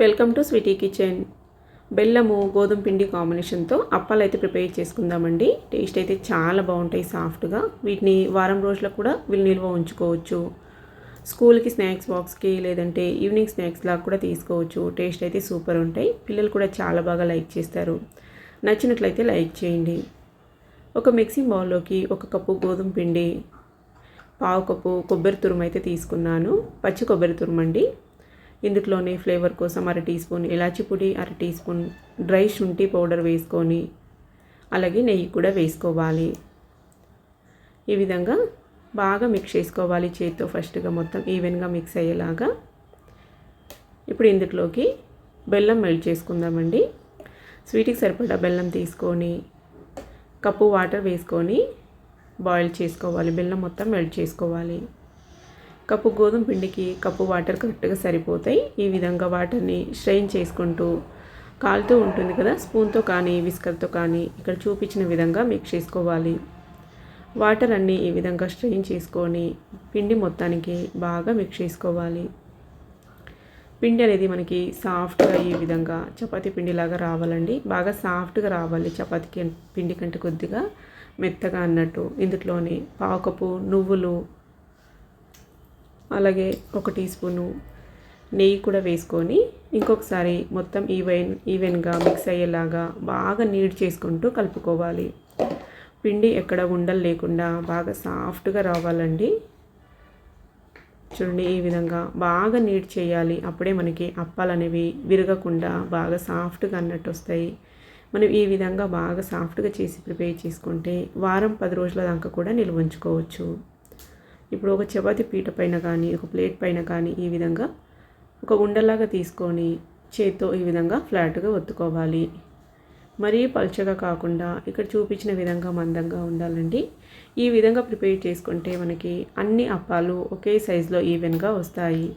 Welcome to Sweety kitchen. బెల్లము గోధుమ పిండి కాంబినేషన్తో అప్పాలు అయితే ప్రిపేర్ చేసుకుందామండి. టేస్ట్ అయితే చాలా బాగుంటాయి సాఫ్ట్గా. వీటిని వారం రోజులకు కూడా వీళ్ళు నిల్వ ఉంచుకోవచ్చు. స్కూల్కి స్నాక్స్ బాక్స్కి లేదంటే ఈవినింగ్ స్నాక్స్ లాగా కూడా తీసుకోవచ్చు. టేస్ట్ అయితే సూపర్ ఉంటాయి. పిల్లలు కూడా చాలా బాగా లైక్ చేస్తారు. నచ్చినట్లయితే లైక్ చేయండి. ఒక మిక్సింగ్ బౌల్లోకి ఒక కప్పు గోధుమ పిండి పావు కప్పు కొబ్బరి తురుము అయితే తీసుకున్నాను. పచ్చి కొబ్బరి తురుమండి. ఇందులోనే ఫ్లేవర్ కోసం అర టీ స్పూన్ ఇలాచి పొడి అర టీ స్పూన్ డ్రై శుంఠి పౌడర్ వేసుకొని అలాగే నెయ్యి కూడా వేసుకోవాలి. ఈ విధంగా బాగా మిక్స్ చేసుకోవాలి చేతితో ఫస్ట్గా మొత్తం ఈవెన్గా మిక్స్ అయ్యేలాగా. ఇప్పుడు ఇందులోకి బెల్లం మెల్ట్ చేసుకుందామండి. స్వీట్కి సరిపడా బెల్లం తీసుకొని కప్పు వాటర్ వేసుకొని బాయిల్ చేసుకోవాలి. బెల్లం మొత్తం మెల్ట్ చేసుకోవాలి. కప్పు గోధుమ పిండికి కప్పు వాటర్ కరెక్ట్గా సరిపోతాయి. ఈ విధంగా వాటర్ని స్ట్రెయిన్ చేసుకుంటూ కాలుతూ ఉంటుంది కదా స్పూన్తో కానీ విస్కర్తో కానీ ఇక్కడ చూపించిన విధంగా మిక్స్ చేసుకోవాలి. వాటర్ అన్నీ ఈ విధంగా స్ట్రెయిన్ చేసుకొని పిండి మొత్తానికి బాగా మిక్స్ చేసుకోవాలి. పిండి అనేది మనకి సాఫ్ట్గా ఈ విధంగా చపాతీ పిండిలాగా రావాలండి. బాగా సాఫ్ట్గా రావాలి చపాతీ పిండి కంటే కొద్దిగా మెత్తగా అన్నట్టు. ఇందులోని పావుకప్పు నువ్వులు అలాగే ఒక టీ స్పూను నెయ్యి కూడా వేసుకొని ఇంకొకసారి మొత్తం ఈవెన్ ఈవెన్గా మిక్స్ అయ్యేలాగా బాగా నీడ్ చేసుకుంటూ కలుపుకోవాలి. పిండి ఎక్కడ ఉండలు లేకుండా బాగా సాఫ్ట్గా రావాలండి. చూడండి ఈ విధంగా బాగా నీడ్ చేయాలి. అప్పుడే మనకి అప్పాలు అనేవి విరగకుండా బాగా సాఫ్ట్గా అన్నట్టు వస్తాయి. మనం ఈ విధంగా బాగా సాఫ్ట్గా చేసి ప్రిపేర్ చేసుకుంటే వారం పది రోజుల దాకా కూడా నిల్వ ఉంచుకోవచ్చు. ఇప్పుడు ఒక చపాతి పీట పైన కానీ ఒక ప్లేట్ పైన కానీ ఈ విధంగా ఒక ఉండలాగా తీసుకొని చేత్తో ఈ విధంగా ఫ్లాట్గా ఒత్తుకోవాలి. మరీ పల్చగా కాకుండా ఇక్కడ చూపించిన విధంగా మందంగా ఉండాలండి. ఈ విధంగా ప్రిపేర్ చేసుకుంటే మనకి అన్ని అప్పాలు ఒకే సైజులో ఈవెన్గా వస్తాయి.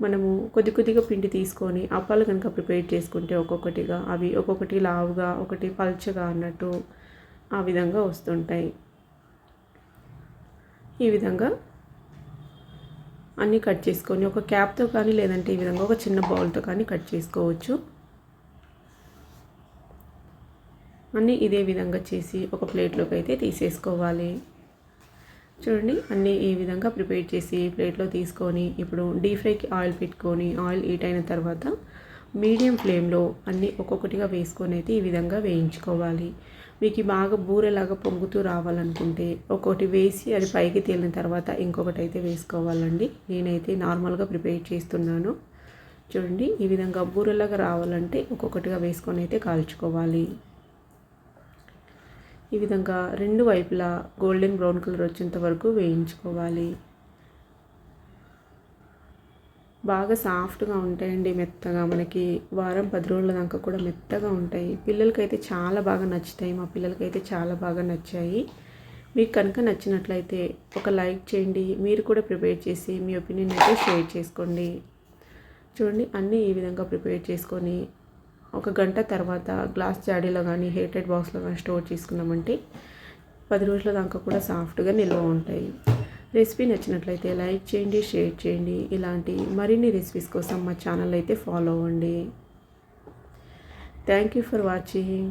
మనము కొద్ది కొద్దిగా పిండి తీసుకొని అప్పాలు కనుక ప్రిపేర్ చేసుకుంటే ఒక్కొక్కటిగా అవి ఒక్కొక్కటి లావుగా ఒకటి పల్చగా అన్నట్టు ఆ విధంగా వస్తుంటాయి. ఈ విధంగా అన్నీ కట్ చేసుకొని ఒక క్యాప్తో కానీ లేదంటే ఈ విధంగా ఒక చిన్న బౌల్తో కానీ కట్ చేసుకోవచ్చు. అన్నీ ఇదే విధంగా చేసి ఒక ప్లేట్లోకి అయితే తీసేసుకోవాలి. చూడండి అన్నీ ఈ విధంగా ప్రిపేర్ చేసి ప్లేట్లో తీసుకొని ఇప్పుడు డీప్ ఫ్రైకి ఆయిల్ పెట్టుకొని ఆయిల్ హీట్ అయిన తర్వాత మీడియం ఫ్లేమ్లో అన్నీ ఒక్కొక్కటిగా వేసుకొని అయితే ఈ విధంగా వేయించుకోవాలి. మీకు బాగా బూరెలాగా పొంగుతూ రావాలనుకుంటే ఒకటి వేసి అది పైకి తేలిన తర్వాత ఇంకొకటి అయితే వేసుకోవాలండి. నేనైతే నార్మల్గా ప్రిపేర్ చేస్తున్నాను. చూడండి ఈ విధంగా బూరెలాగా రావాలంటే ఒక్కొక్కటిగా వేసుకొని అయితే కాల్చుకోవాలి. ఈ విధంగా రెండు వైపులా గోల్డెన్ బ్రౌన్ కలర్ వచ్చేంత వరకు వేయించుకోవాలి. బాగా సాఫ్ట్గా ఉంటాయండి మెత్తగా. మనకి వారం పది రోజుల దాకా కూడా మెత్తగా ఉంటాయి. పిల్లలకైతే చాలా బాగా నచ్చుతాయి. మా పిల్లలకైతే చాలా బాగా నచ్చాయి. మీకు కనుక నచ్చినట్లయితే ఒక లైక్ చేయండి. మీరు కూడా ప్రిపేర్ చేసి మీ ఒపీనియన్ అయితే షేర్ చేసుకోండి. చూడండి అన్నీ ఈ విధంగా ప్రిపేర్ చేసుకొని ఒక గంట తర్వాత గ్లాస్ జాడీలో కానీ హీటెడ్ బాక్స్లో కానీ స్టోర్ చేసుకున్నామంటే పది రోజుల దాకా కూడా సాఫ్ట్గా నిల్వ ఉంటాయి. రెసిపీ నచ్చినట్లయితే లైక్ చేయండి షేర్ చేయండి. ఇలాంటి మరిన్ని రెసిపీస్ కోసం మా ఛానల్ అయితే ఫాలో అవ్వండి. Thank you for watching.